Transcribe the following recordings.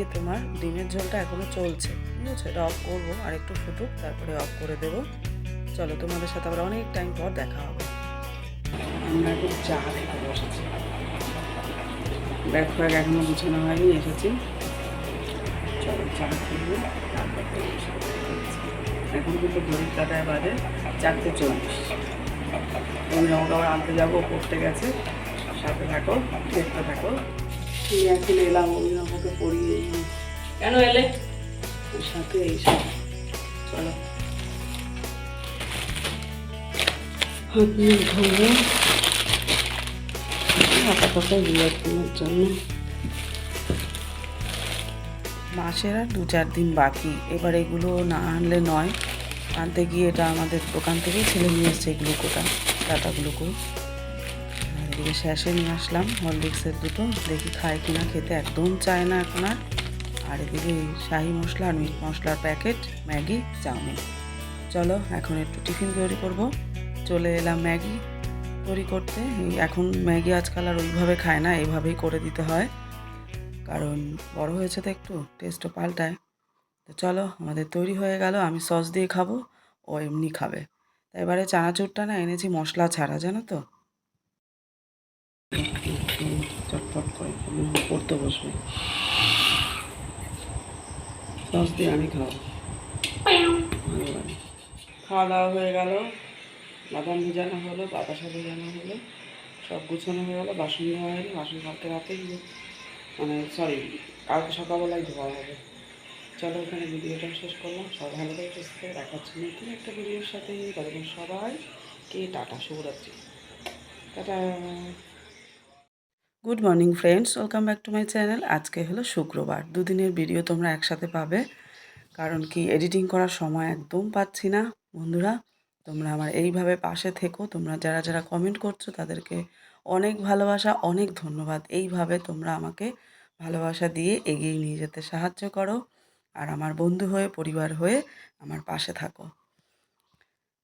আর এইদিকে তোমার ডিমের ঝোলটা এখনও চলছে। বুঝেছ এটা অফ করব আর একটু ফুটুক, তারপরে অফ করে দেব। চলো, তোমাদের সাথে আবার অনেক টাইম পর দেখা হবে। আমরা এখন চা খেতে বসেছি। ব্যাগ ফ্যাগ এখনও গুছানো হয়নি, এসেছি। চলো, চা খেয়ে। এখন কিন্তু ঘড়ির কাটায় বাজে চারটে চল্লিশ। অভিনবকে আবার আনতে যাব, পড়তে গেছে। সাথে থাকো, দেখতে থাকো। এই এখন এলাম অভিনবকে পড়িয়ে নিয়ে। কেন এলে? ওর সাথে এইসব চলো। হাত মুখ ধোবো আপাতত বিয়ের জন্য। মাসের আর দু চার দিন বাকি। এবার এগুলো না আনলে নয়। আনতে গিয়ে এটা আমাদের দোকান থেকেই ছেলে নিয়ে এসছে গ্লুকোটা টাটা গ্লুকো আর এদিকে শেষে নিয়ে আসলাম। হরলিক্সের দুটো। দেখি খায় কিনা খেতে। একদম চায় না এখন আর। আর এদিকে শাহি মশলা আর মিট মশলার প্যাকেট, ম্যাগি, চাউমিন। চলো, এখন একটু টিফিন তৈরি করব। চলে এলাম ম্যাগি তৈরি করতে। এখন ম্যাগি আজকাল আর ওইভাবে খায় না এইভাবেই করে দিতে হয়। কারণ বড় হয়েছে তো একটু টেস্টও পাল্টায়। তো চলো, আমাদের তৈরি হয়ে গেল। আমি সস দিয়ে খাব, ও এমনি খাবে। এবারে চানাচুরটা না এনেছি মশলা ছাড়া, জানো তো? চটপট করে পড়তে বসবে। সস দিয়ে আমি খাব। খাওয়া দাওয়া হয়ে গেল, বাদাম ভিজানো হলো বাতাসা ভিজানো হলো, সব গুছানো হয়ে গেলো, বাসন ধোয়া হলো বাসন কালকে রাতে মানে সরি কালকে সকালবেলায় ধোয়া হবে। চলো, এখানে ভিডিওটা শেষ করলাম। সব ভালো করে সুস্থ দেখা হচ্ছে নতুন একটা ভিডিওর সাথে। ততক্ষণ সবাই কে টাটা, শুভরাত্রি। Tata. Good morning friends welcome back to my channel আজকে হলো শুক্রবার। দুদিনের ভিডিও তোমরা একসাথে পাবে। কারণ কি এডিটিং করার সময় একদম পাচ্ছি না, বন্ধুরা। তোমরা আমার এইভাবে পাশে থেকো। তোমরা যারা যারা কমেন্ট করছ, তাদেরকে অনেক ভালোবাসা, অনেক ধন্যবাদ। এইভাবে তোমরা আমাকে ভালোবাসা দিয়ে এগিয়ে নিয়ে যেতে সাহায্য করো। আর আমার বন্ধু হয়ে, পরিবার হয়ে আমার পাশে থাকো।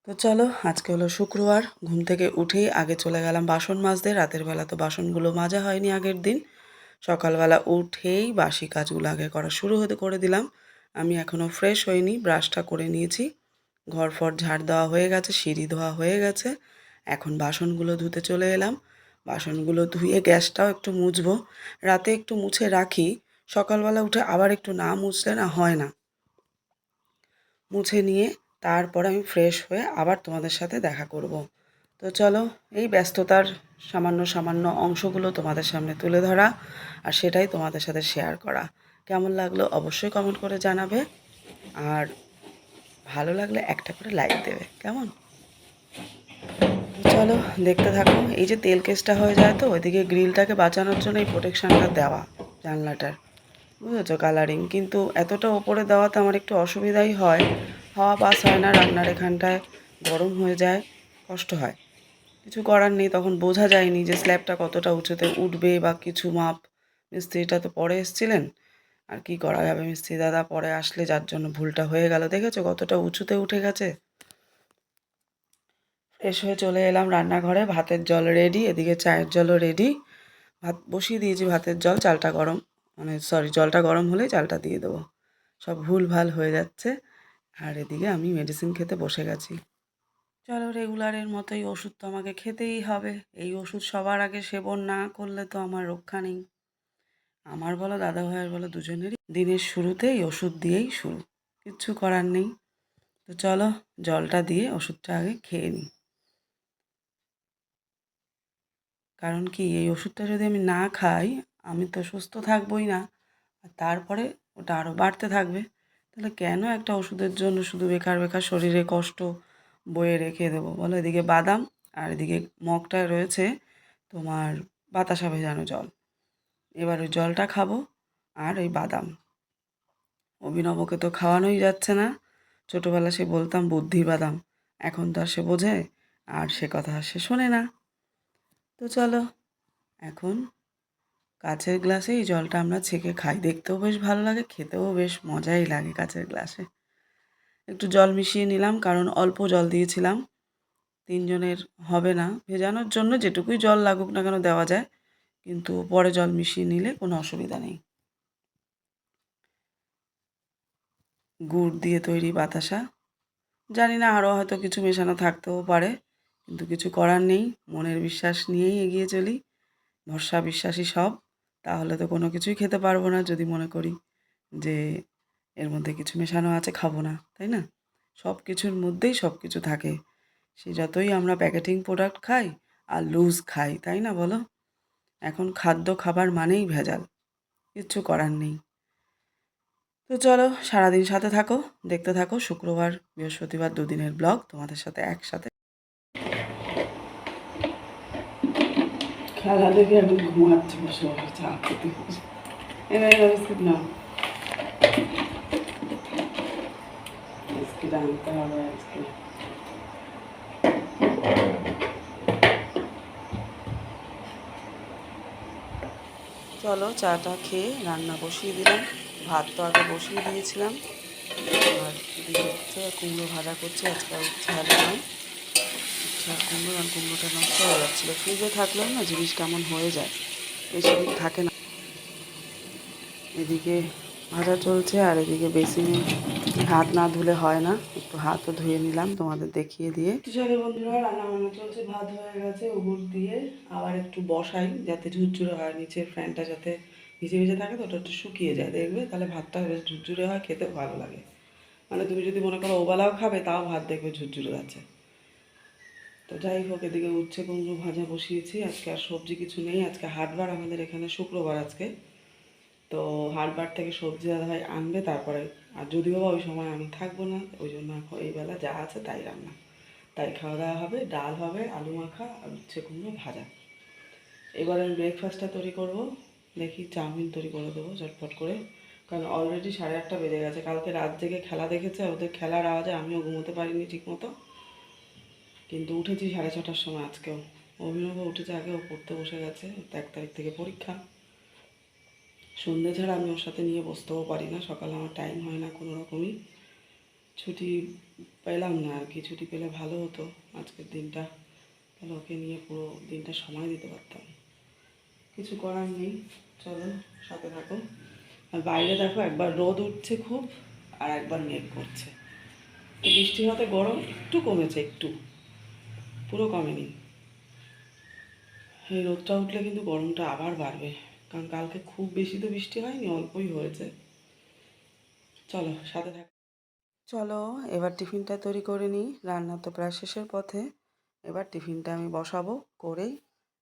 তো চলো, আজকে হলো শুক্রবার। ঘুম থেকে উঠেই আগে চলে গেলাম বাসন মাজতে। রাতের বেলা তো বাসনগুলো মাজা হয়নি আগের দিন। সকালবেলা উঠেই বাসি কাজগুলো আগে করা শুরু হতে করে দিলাম। আমি এখনও ফ্রেশ হইনি ব্রাশটা করে নিয়েছি। ঘর ফর ঝাড় দেওয়া হয়ে গেছে, সিঁড়ি ধোয়া হয়ে গেছে। এখন বাসনগুলো ধুতে চলে এলাম। বাসনগুলো ধুয়ে গ্যাসটাও একটু মুছবো। রাতে একটু মুছে রাখি। সকালবেলা উঠে আবার একটু না মুছলে না হয় না। মুছে নিয়ে তারপর আমি ফ্রেশ হয়ে আবার তোমাদের সাথে দেখা করব। তো চলো, এই ব্যস্ততার সামান্য সামান্য অংশগুলো তোমাদের সামনে তুলে ধরা আর সেটাই তোমাদের সাথে শেয়ার করা। কেমন লাগল অবশ্যই কমেন্ট করে জানাবে আর ভালো লাগলে একটা করে লাইক দেবে, কেমন? চলো, দেখতে থাকো, এই যে তেল কেসটা হয়ে যায় তো, ওইদিকে গ্রিলটাকে বাঁচানোর জন্য এই প্রোটেকশানটা দেওয়া জানলাটার। বুঝেছ কালারিং কিন্তু এতটা ওপরে দেওয়াতে আমার একটু অসুবিধাই হয়। হাওয়া পাস হয় না, রান্নার এখানটায় গরম হয়ে যায়, কষ্ট হয়। কিছু করার নেই, তখন বোঝা যায়নি যে স্ল্যাবটা কতটা উঁচুতে উঠবে বা কিছু মাপ। মিস্ত্রিটা তো পরে এসছিলেন। আর কি করা যাবে? মিস্ত্রি দাদা পরে আসলে যার জন্য ভুলটা হয়ে গেল। দেখেছ কতটা উঁচুতে উঠে গেছে? ফ্রেশ হয়ে চলে এলাম রান্নাঘরে, ভাতের জল রেডি এদিকে চায়ের জলও রেডি ভাত বসিয়ে দিয়েছি, ভাতের জল, চালটা গরম মানে সরি জলটা গরম হলেই চালটা দিয়ে দেবো। সব ভুল ভালো হয়ে যাচ্ছে। আর এদিকে আমি মেডিসিন খেতে বসে গেছি। চলো রেগুলারের মতোই ওষুধ তো আমাকে খেতেই হবে। এই ওষুধ সবার আগে সেবন না করলে তো আমার রক্ষা নেই। আমার বলো দাদা ভাইয়ের বলো, দুজনেরই দিনের শুরুতেই ওষুধ দিয়েই শুরু। কিচ্ছু করার নেই। তো চলো, জলটা দিয়ে ওষুধটা আগে খেয়ে নিই। কারণ কি, এই ওষুধটা যদি আমি না খাই, আমি তো সুস্থ থাকবোই না। আর তারপরে ওটা আরও বাড়তে থাকবে। তাহলে কেন একটা ওষুধের জন্য শুধু বেকার বেকার শরীরে কষ্ট বয়ে রেখে দেবো? বলো, এদিকে বাদাম আর এদিকে মগটায় রয়েছে তোমার বাতাসা ভেজানো জল। এবার ওই জলটা খাব আর ওই বাদাম। অভিনবকে তো খাওয়ানোই যাচ্ছে না। ছোটোবেলা সে বলতাম, বুদ্ধি বাদাম, এখন তো আর সে বোঝে আর সে কথা সে শোনে না। তো চলো, এখন কাচের গ্লাসে এই জলটা আমরা ছেঁকে খাই। দেখতেও বেশ ভালো লাগে, খেতেও বেশ মজাই লাগে কাচের গ্লাসে। একটু জল মিশিয়ে নিলাম, কারণ অল্প জল দিয়েছিলাম। তিনজনের হবে না। ভেজানোর জন্য যেটুকুই জল লাগুক না কেন দেওয়া যায়, কিন্তু পরে জল মিশিয়ে নিলে কোনো অসুবিধা নেই। গুড় দিয়ে তৈরি বাতাসা। জানি না আরও হয়তো কিছু মেশানো থাকতেও পারে, কিন্তু কিছু করার নেই। মনের বিশ্বাস নিয়েই এগিয়ে চলি। ভরসা বিশ্বাসী সব। তাহলে তো কোনো কিছুই খেতে পারব না যদি মনে করি যে এর মধ্যে কিছু মেশানো আছে, খাব না, তাই না? সব কিছুর মধ্যেই সব কিছু থাকে। সে যতই আমরা প্যাকেটিং প্রোডাক্ট খাই আর লুজ খাই, তাই না বলো? এখন খাদ্য খাবার মানেই ভেজাল, কিচ্ছু করার নেই। তো চলো সারাদিন সাথে থাকো, দেখতে থাকো, শুক্রবার, বৃহস্পতিবার দুদিনের ব্লগ তোমাদের সাথে একসাথে খেলা দেখে একদম ঘুমাচ্ছে বসে বসে চা খেতে এনে বিস্কিট আনতে হবে আজকে। চলো চাটা খেয়ে রান্না বসিয়ে দিলাম। ভাত তো আগে বসিয়ে দিয়েছিলাম। আর হচ্ছে কুমড়ো ভাজা করছে, আজকে আর ইচ্ছা না আর কুমড়ো আর কুমড়োটা নষ্ট হয়ে যাচ্ছিল। ফ্রিজে থাকলেও না জিনিস কেমন হয়ে যায় বেশি দিন থাকে না। এদিকে ভাজা চলছে আর এদিকে বেসিনে হাত না ধুলে হয় না, একটু হাতও ধুয়ে নিলাম তোমাদের দেখিয়ে দিয়ে। সাথে বন্ধুরা, রান্না বান্না চলছে, ভাত হয়ে গেছে উগুর দিয়ে আবার একটু বসাই যাতে ঝুরঝুরে হয়, নিচের ফ্যানটা যাতে ভিজে ভিজে থাকে তো ওটা একটু শুকিয়ে যায়। দেখবে তাহলে ভাতটা বেশ ঝুরঝুরে হয়, খেতে ভালো লাগে। মানে তুমি যদি মনে করো ওবেলাও খাবে, তাও ভাত দেখবে ঝুরঝুরে আছে তো যাই হোক, এদিকে উচ্ছে কুমড়ো ভাজা বসিয়েছি। আজকে আর সবজি কিছু নেই। আজকে হাটবার আমাদের এখানে শুক্রবার আজকে। তো হাটবার থেকে সবজি দাদা ভাই আনবে, তারপরে আর যদিও বা ওই সময় আমি থাকব না, ওই জন্য এই বেলা যা আছে তাই রান্না। তাই খাওয়া দাওয়া হবে, ডাল হবে, আলু মাখা আর উচ্ছে কুমড়ো ভাজা। এবার আমি ব্রেকফাস্টটা তৈরি করব। দেখি চাউমিন তৈরি করে দেবো ঝটপট করে। কারণ অলরেডি সাড়ে আটটা বেজে গেছে। কালকে রাত জেগে খেলা দেখেছে, ওদের খেলার আওয়াজে আমিও ঘুমোতে পারিনি ঠিক মতো কিন্তু উঠেছি সাড়ে ছটার সময় আজকেও। অভিনব উঠেছে আগে ও পড়তে বসে গেছে এক তারিখ থেকে পরীক্ষা। সন্ধ্যে ছাড়া আমি ওর সাথে নিয়ে বসতেও পারি না, সকালে আমার টাইম হয় না কোনো রকমই। ছুটি পেলাম না আর কি, ছুটি পেলে ভালো হতো, আজকের দিনটা। তাহলে ওকে নিয়ে পুরো দিনটা সময় দিতে পারতাম। কিছু করার নেই চলো সাথে থাকো আর বাইরে দেখো, একবার রোদ উঠছে খুব, আর একবার মেঘ করছে। তো বৃষ্টি হতে গরম একটু কমেছে, একটু। পুরো কমেনি। এই রোদটা উঠলে কিন্তু গরমটা আবার বাড়বে। কারণ কালকে খুব বেশি তো বৃষ্টি হয়নি, অল্পই হয়েছে। চলো, সাথে থাক। চলো, এবার টিফিনটা তৈরি করে নিই। রান্না তো প্রায় শেষের পথে। এবার টিফিনটা আমি বসাবো, করেই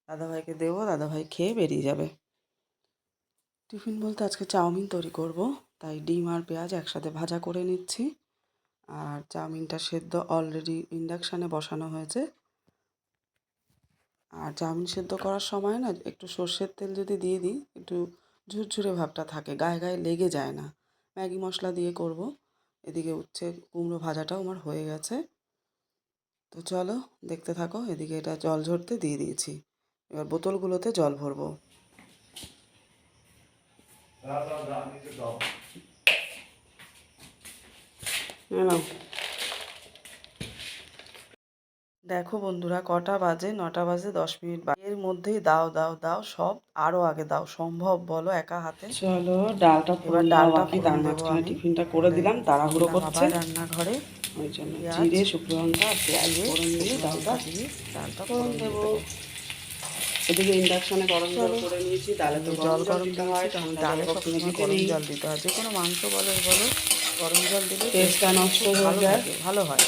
দাদাভাইকে দেবো, দাদাভাই খেয়ে বেরিয়ে যাবে। টিফিন বলতে আজকে চাউমিন তৈরি করব, তাই ডিম আর পেঁয়াজ একসাথে ভাজা করে নিচ্ছি। আর চাউমিনটা সেদ্ধ অলরেডি ইন্ডাকশানে বসানো হয়েছে। আর চাউমিন সেদ্ধ করার সময় না একটু সর্ষের তেল যদি দিয়ে দিই একটু ঝুরঝুরে ভাবটা থাকে গায়ে গায়ে লেগে যায় না। ম্যাগি মশলা দিয়ে করব। এদিকে উচ্ছে কুমড়ো ভাজাটাও আমার হয়ে গেছে। তো চলো দেখতে থাকো এদিকে এটা জল ঝরতে দিয়ে দিয়েছি। এবার বোতলগুলোতে জল ভরবো। নাও। দেখো বন্ধুরা কটা বাজে? নটা বাজে দশ মিনিট বাজে এর মধ্যেই দাও দাও দাও সব আরও আগে দাও সম্ভব বলো একা হাতে? চলো ডালটা এবার ডালটা কি তার মাঝখানে টিফিনটা করে দিলাম তাড়াহুড়ো করছে। রান্নাঘরে। ওই জন্য জিরে শুকনো লঙ্কা আর পেঁয়াজ ফোড়ন দিয়ে ডালটা দিয়ে ডালটা ফোড়ন দেবো। এদিকে ইন্ডাকশনে গরম জল করে নিয়েছি ডালে তো জল গরম দিতে হয় ডালে কখনো গরম জল দিতে হয়। যে কোনো মাংস বলো বলো গরম জল দিলে টেস্টটা নষ্ট হয়ে যায়। ভালো হয়।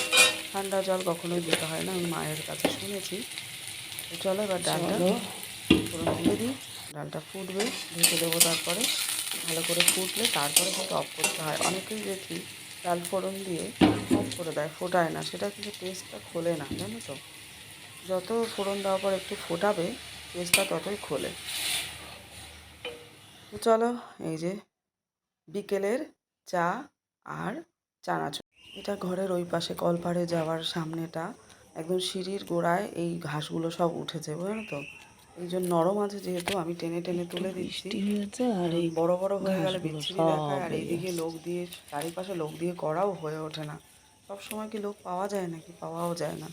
ঠান্ডা জল কখনোই দিতে হয় না আমি মায়ের কাছে শুনেছি। চলো এবার ডালটা ফোড়ন দিয়ে দিই। ডালটা ফুটবে ঢেকে দেবো তারপরে। ভালো করে ফুটলে তারপরে কিন্তু অফ করতে হয়। অনেকেই দেখি ডাল ফোড়ন দিয়ে অফ করে দেয় ফোটায় না। সেটা কিন্তু টেস্টটা খোলে না জানো তো? যত ফোড়ন দেওয়ার পর একটু ফোটাবে টেস্টটা ততই খোলে। তো চলো এই যে বিকেলের চা আর চানাচুর। এটা ঘরের ওই পাশে কলপাড়ে যাওয়ার সামনেটা। একদম সিঁড়ির গোড়ায় এই ঘাসগুলো সব উঠেছে বুঝলো তো? এই জন্য নরম আছে যেহেতু আমি টেনে টেনে তুলে দিচ্ছি। আর এই বড় বড় হয়ে গেলে বিচ্ছিরি দেখায় আর এইদিকে লোক দিয়ে চারিপাশে লোক দিয়ে করাও হয়ে ওঠে না। সব সময় কি লোক পাওয়া যায় নাকি? পাওয়াও যায় না।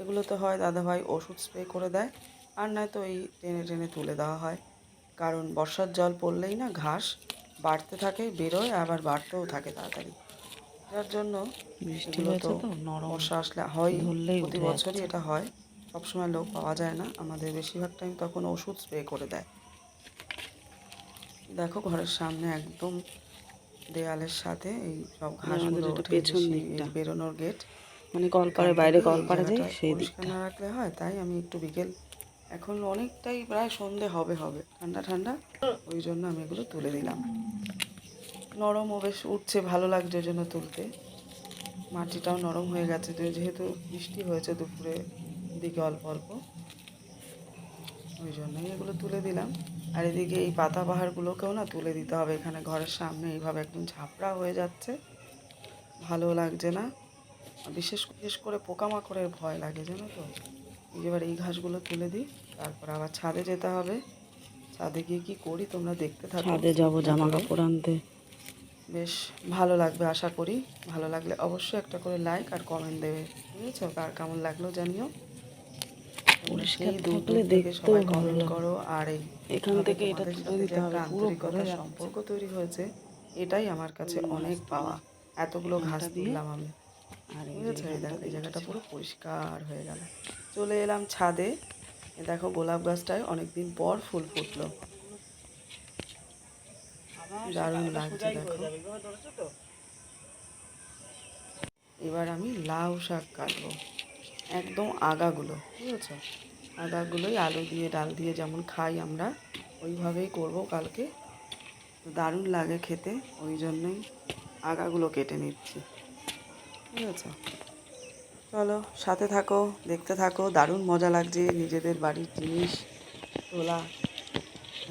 এগুলো তো হয় দাদাভাই ওষুধ স্প্রে করে দেয় আর নয়তো এই টেনে টেনে তুলে দেওয়া হয়। কারণ বর্ষার জল পড়লেই না ঘাস বাড়তে থাকে বেরোয় আবার বাড়তেও থাকে তাড়াতাড়ি। যার জন্য বৃষ্টি হয়েছে তো নরম বর্ষা আসলে হয়। ধরলেই প্রতি বছরই এটা হয়। সবসময় লোক পাওয়া যায় না। আমাদের বেশিরভাগ টাইম তখন ওষুধ স্প্রে করে দেয়। দেখো ঘরের সামনে একদম দেয়ালের সাথে এই সব ঘাসগুলো পেছন দিকটা। বেরোনোর গেট মানে কলপাড়ে বাইরে থেকে যাই সেই দিকটা। না রাখলে হয় তাই আমি একটু বিকেল। এখন অনেকটাই প্রায় সন্ধে হবে হবে। ঠান্ডা ঠান্ডা ওই জন্য আমি এগুলো তুলে দিলাম। নরমও বেশ উঠছে, ভালো লাগছে ওই জন্য তুলতে। মাটিটাও নরম হয়ে গেছে যেহেতু বৃষ্টি হয়েছে দুপুরে দিকে অল্প অল্প। ওই জন্যই এগুলো তুলে দিলাম। আর এদিকে এই পাতা বাহারগুলোকেও না তুলে দিতে হবে, এখানে ঘরের সামনে এইভাবে একদম ঝাপড়া হয়ে যাচ্ছে। ভালো লাগছে না। বিশেষ বিশেষ করে পোকামাকড়ের ভয় লাগে, জানো তো? এবার এই ঘাসগুলো তুলে দিই, তারপর আবার ছাদে যেতে হবে। ছাদে গিয়ে কী করি তোমরা দেখতে থাকো। ছাদে যাব, জামা কাপড় আনতে। বেশ ভালো লাগবে আশা করি। ভালো লাগলে অবশ্যই একটা করে লাইক আর কমেন্ট দেবে। বুঝেছ? কার কেমন লাগল জানিও। তোমরা পরিষ্কার সেই দূর দূর থেকে সবাই কমেন্ট করো। আর এই এখান থেকে এটা তোমাদের তুলে সাথে দিতে হবে, একটা পুরো আন্তরিকতার ভরে যাচ্ছে। সম্পর্ক তৈরি হয়েছে এটাই আমার কাছে অনেক পাওয়া। এতগুলো ঘাস তুললাম আমি। আর এই বুঝেছ? দেখো এই জায়গাটা পুরো পরিষ্কার হয়ে গেল। চলে এলাম ছাদে। দেখো গোলাপ গাছটায় অনেকদিন পর ফুল ফুটলো। দারুণ লাগছে দেখো। এবার আমি লাউ শাক কাটবো একদম আগাগুলো বুঝেছ? আগাগুলোই আলু দিয়ে ডাল দিয়ে যেমন খাই আমরা ওইভাবেই করব কালকে। দারুণ লাগে খেতে ওই জন্যই আগাগুলো কেটে নিচ্ছি বুঝেছ? চলো সাথে থাকো দেখতে থাকো দারুণ মজা লাগছে নিজেদের বাড়ির জিনিস তোলা।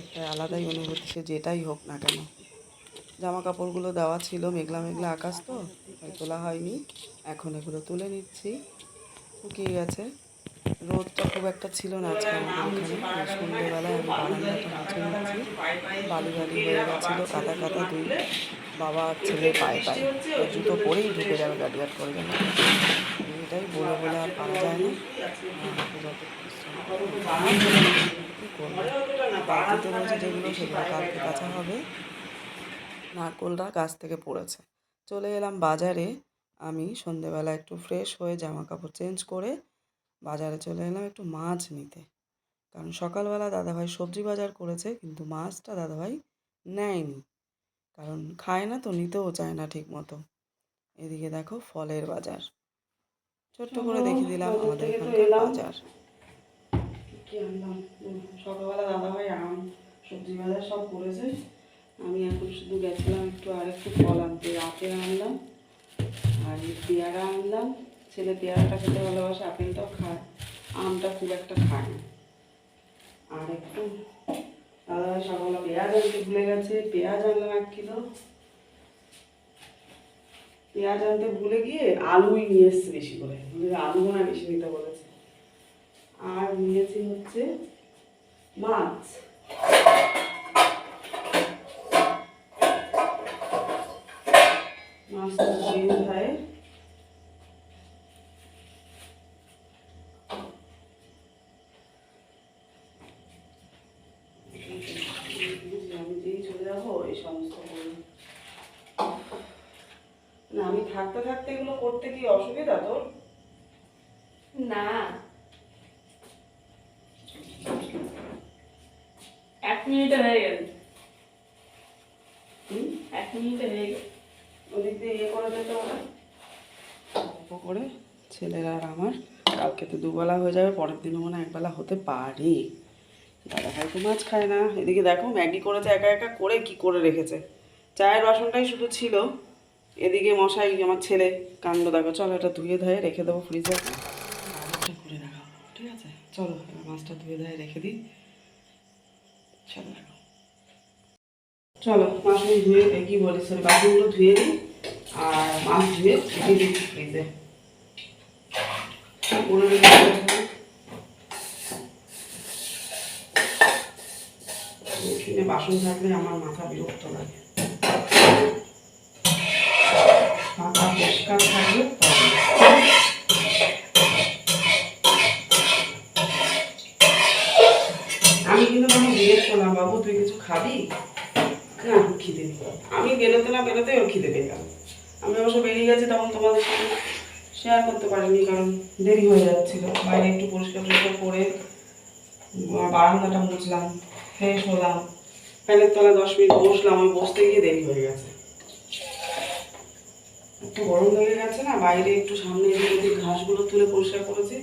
একটা আলাদাই অনুভূতি, সে যেটাই হোক না কেন। জামা কাপড়গুলো দেওয়া ছিল, মেঘলা মেঘলা আকাশ তো, তাই তোলা হয়নি। এখন এগুলো তুলে নিচ্ছি। শুকিয়ে গেছে। রোদটা খুব একটা ছিল না আজকে সন্ধ্যেবেলায় আমি বারান্দাটা মুছে নিচ্ছি বালি বালি হয়ে গেছিল, কাদা কাদা দুই বাবা ছেলে পায়ে পায়ে। জুতো পরেই ঢুকে যাবে, গাড়ি গাট করে যাবে এটাই বলে বলে আর পারা যায় না। আর হাতে যত পরিশ্রম করব। কী করব বাড়িতে রয়েছে যেগুলো, সেগুলো কালকে কাছা হবে। নারকোলটা গাছ থেকে পড়েছে। চলে এলাম বাজারে। আমি সন্ধেবেলা একটু ফ্রেশ হয়ে জামা কাপড় চেঞ্জ করে বাজারে চলে এলাম একটু মাছ নিতে। কারণ সকালবেলা দাদাভাই সবজি বাজার করেছে, কিন্তু মাছটা দাদাভাই নেয়নি। কারণ খায় না তো, নিতেও চায় না ঠিক মতো এদিকে দেখো ফলের বাজার। ছোট্ট করে দেখিয়ে দিলাম আমাদের এখানকার বাজার। সকালবেলা দাদাভাই আম সবজি বাজার সব করেছে। আমি এখন শুধু গেছিলাম একটু আর একটু ফল আনতে। আপেল আনলাম আর পেয়ারা আনলাম। ছেলে পেয়ারাটা খেতে ভালোবাসে আপেলটাও খায় আমটা খুব একটা খায় না। আর একটু দাদাভাই সকালবেলা পেঁয়াজ আনতে ভুলে গেছে। পেঁয়াজ আনলাম এক কিলো। পেঁয়াজ আনতে ভুলে গিয়ে আলুই নিয়ে এসছে বেশি করে। আলু হয় বেশি নিতে বলেছে। আর নিয়েছি হচ্ছে মাছ মাছটা ধুয়ে ধায় আমি যেই চলে যাব এই সমস্ত করব না আমি থাকতে এগুলো করতে কি অসুবিধা তোর? না। এক মিনিটে হয়ে গেল। এক মিনিটে হয়ে গেল। ওদিক দিয়ে ইয়ে করে দিতে হবে। করে ছেলেরা আর আমার কালকে তো দুবেলা হয়ে যাবে পরের দিনও মনে হয় একবেলা হতে পারে। দাদা ভাই তো মাছ খায় না। এদিকে দেখো ম্যাগি করেছে একা একা করে কি করে রেখেছে। চায়ের বাসনটাই শুধু ছিল। এদিকে মশাই, আমার ছেলে কাণ্ড দেখো, চলো এটা ধুয়ে ধুয়ে রেখে দেবো ফ্রিজে। করে ঠিক আছে? চলো মাছটা ধুয়ে ধুয়ে রেখে দিই। চলো, দেখো। চলো মাছগুলো ধুয়ে কি বলি, সরি, বাসনগুলো ধুয়ে দিই, আর মাছ ধুয়ে রেখে দিই ফ্রিজে। বাসন থাকলে আমার মাথা বিরক্ত লাগে। পরিষ্কার থাকবে আমি কিন্তু তখন বিয়ে করলাম, বাবু, তুই কিছু খাবি? না খিদে আমি গেলে তো না বেরোতে ওর খিদে পেতাম আমি অবশ্য বেরিয়ে গেছি, তখন তোমাদের সাথে শেয়ার করতে পারিনি, কারণ দেরি হয়ে যাচ্ছিল। বাইরে একটু পরিষ্কার টরিষ্কার করে বারান্দাটা মুছলাম ফ্রেশ হলাম। ফ্যানের তলায় দশ মিনিট বসলাম, আমি বসতে গিয়ে দেরি হয়ে গেছে। একটু গরম লেগে গেছে না, বাইরে একটু সামনে ওদিক ঘাসগুলো তুলে পরিষ্কার করেছি।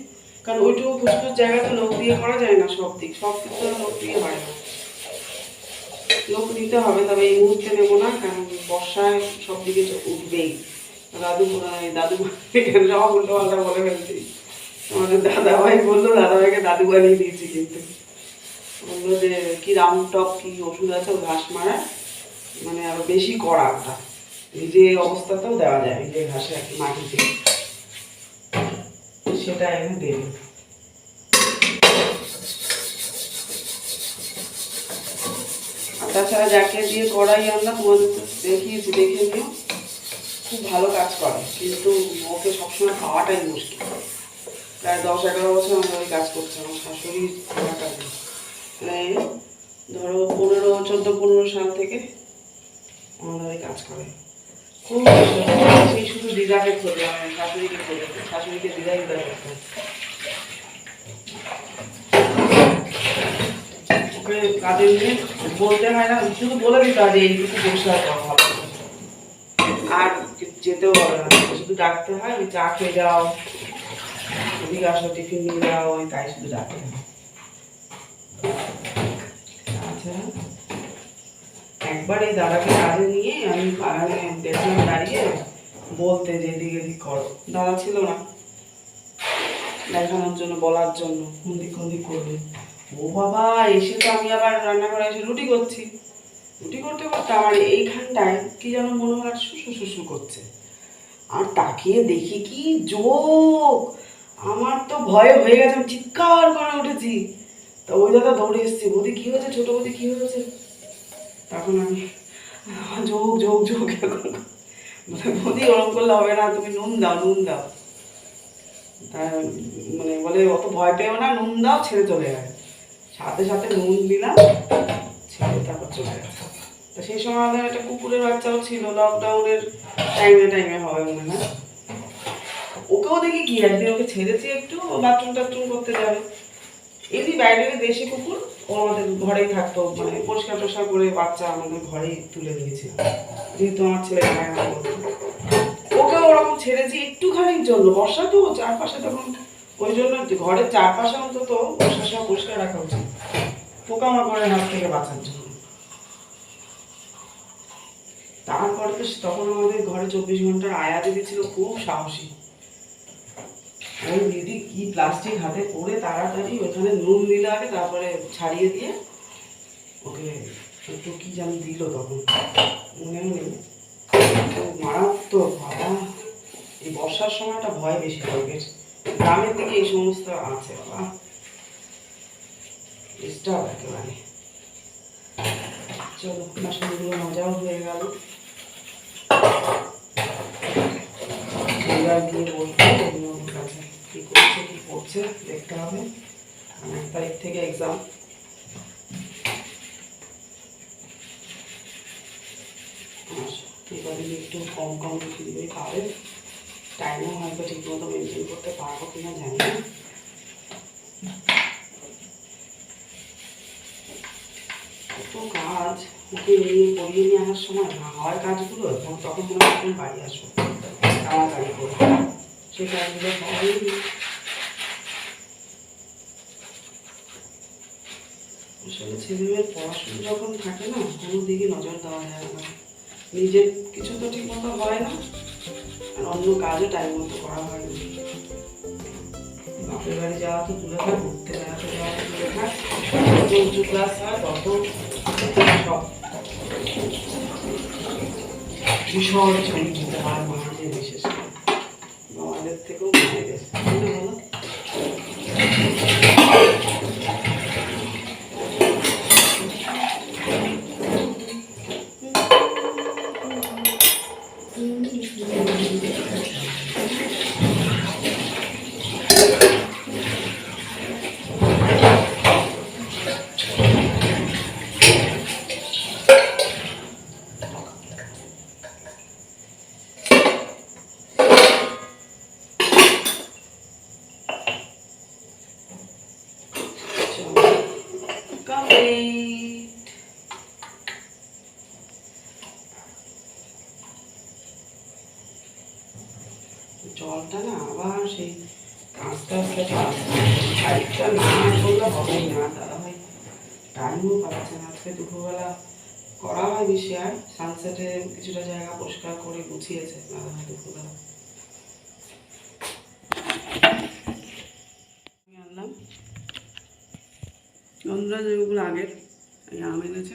কারণ ওইটুকু ফুসফুস জায়গাতে লোক দিয়ে করা যায় না সব দিক, সব তো লোক দিয়ে হয় না। লোক নিতে হবে, তবে এই মুহূর্তে নেব না, কারণ বর্ষায় সব দিকে উঠবেই। দাদু দাদু সব উল্টো পাল্টা বলে ফেলছি। আমাদের দাদা ভাই বলল দাদা ভাইকে দাদু বানিয়ে দিয়েছি কিন্তু। বলল যে, কি রামটক কি ওষুধ আছে ঘাস মারা মানে আরও বেশি কড়া ওটা নিজে অবস্থাতেও দেওয়া যায় নিজে ঘাসে মাটিতে সেটা এনে দেবে তাছাড়া যাকে দিয়ে করাই আমরা, তোমাদের দেখিয়েছি দেখে নিও খুব ভালো কাজ করে, কিন্তু ওকে সবসময় খাওয়াটাই মুশকিল। প্রায় দশ, এগারো বছর আমরা ওই কাজ করছি, আমার শাশুড়ি থাকাকালীন মানে ধরো পনেরো, চোদ্দ, পনেরো সাল থেকে আমাদের কাজ করে। খুব শুধু দিদাকে খোঁজে শাশুড়িকে শাশুড়িকে দিদা দিদা করতে বলতে হয় না, শুধু বলে দিতে হয় আর যেতেও হবে না, শুধু ডাকতে হয়, ওই চা খেয়ে যাও এদিকে আসো, টিফিন নিয়ে যাও, ওই তাই শুধু ডাকতে হয়। তাছাড়া একবার এই দাদাকে কাজে নিয়ে আমি দেখলাম দাঁড়িয়ে বলতে যে, এদিক করো। দাদা ছিল না। দেখানোর জন্য, বলার জন্য খুন্দি খুন্দি করবে। ও বাবা, এসে তো আমি আবার রান্না রান্নাঘরে এসে রুটি করছি। রুটি করতে করতে আমার এইখানটায় কি যেন মনে হয় শুশু শুশু করছে। আর তাকিয়ে দেখি কি যোগ আমার তো ভয় হয়ে গেছে, আমি চিৎকার করে উঠেছি। তো ওই দাদা দৌড়ে এসছে। বৌদি, কি হয়েছে? ছোট বৌদি, কি হয়েছে? তখন আমি যোগ যোগ যোগ এখন বৌদি করলে হবে না, তুমি নুন দাও নুন দাও। তা মানে বলে, অত ভয় পেও না, নুন দাও, ছেড়ে চলে গেছে সাথে সাথে নুন দিলাম, ছেড়ে তারপর চলে গেছে তা সেই সময় আমাদের একটা কুকুরের বাচ্চাও ছিল লকডাউনের টাইমে টাইমে হবে মনে হয়। ওকেও দেখি কি, একদিন ওকে ছেড়েছি একটু বাথরুম টাথরুম করতে যাবে। এমনি বাইরের দেশি কুকুর ও আমাদের ঘরেই থাকতো মানে পরিষ্কার টরিষ্কার করে বাচ্চা আমাদের ঘরেই তুলে নিয়েছিল যেহেতু আমার ছেলে ওকে ওরকম ছেড়েছি একটুখানির জন্য। বর্ষা তো চারপাশে তখন, ওই জন্য ঘরের চারপাশে অন্তত বর্ষার সময় পরিষ্কার রাখা উচিত। পোকামাকড়ের হাত থেকে বাঁচার জন্য। তারপরে তো তখন আমাদের ঘরে চব্বিশ ঘণ্টার আয়া দিদি ছিল, খুব সাহসী। ওই দিদি কি প্লাস্টিক হাতে করে তাড়াতাড়ি ওখানে নুন দিলে আগে তারপরে ছাড়িয়ে দিয়ে ওকে একটু কি যেন দিল তখন। মনে নেই। মারাত্মক, বাবা। এই বর্ষার সময়টা ভয় বেশি লোকের গ্রামের দিকে এই সমস্ত আছে, বাবা। ডিস্টার্ব একেবারে। চলো বাসনগুলো মজাও হয়ে গেল। এবার বলব অভিভাবকের কাছে কি করছে কি দেখতে হবে। এক তারিখ থেকে এক্সাম একটু কম কম ফিরবে পাবে টাইমও হয়তো ঠিক মতো মেনটেন করতে পারব কিনা জানি না। কত কাজ, ওকে নিয়ে পড়িয়ে নিয়ে আসার সময় না হয় কাজগুলো, তখন মনে হয় বাড়ি আসো তাড়াতাড়ি করে। সে কাজগুলো হয়নি আসলে ছেলেমেয়ের পড়াশোনা যখন থাকে না, কোনো দিকে নজর দেওয়া যায় না। নিজের কিছু তো ঠিক মতো হয় না, আর অন্য কাজও টাইম মতো করা হয় না। বাপের বাড়ি যাওয়া তো দূরে থাক, ঘুরতে বেড়াতে যাওয়া তো দূরে থাক। যত উঁচু ক্লাস হয়, তত সব ভীষণ ছবি দিতে হয় মাঝে, বিশেষ করে। থেকেও মায়েদের তাই টাইমও পাচ্ছে না আজকে দুপুরবেলা করা হয়নি শেয়ার সানসেটে কিছুটা জায়গা পরিষ্কার করে গুছিয়েছে দাদা দুপুরবেলা। আনলাম। যেগুলো আগের আম এনেছে।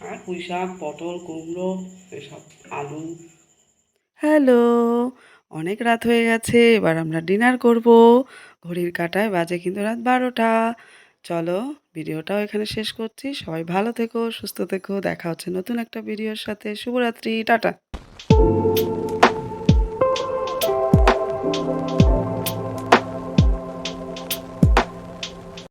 আর পুঁই শাক, পটল, কুমড়ো, এসব আলু। হ্যালো, অনেক রাত হয়ে গেছে, এবার আমরা ডিনার করব। ঘড়ির কাঁটায় বাজে কিন্তু রাত বারোটা। চলো ভিডিওটাও এখানে শেষ করছি। সবাই ভালো থেকো, সুস্থ থেকো। দেখা হচ্ছে নতুন একটা ভিডিওর সাথে। শুভরাত্রি, টাটা।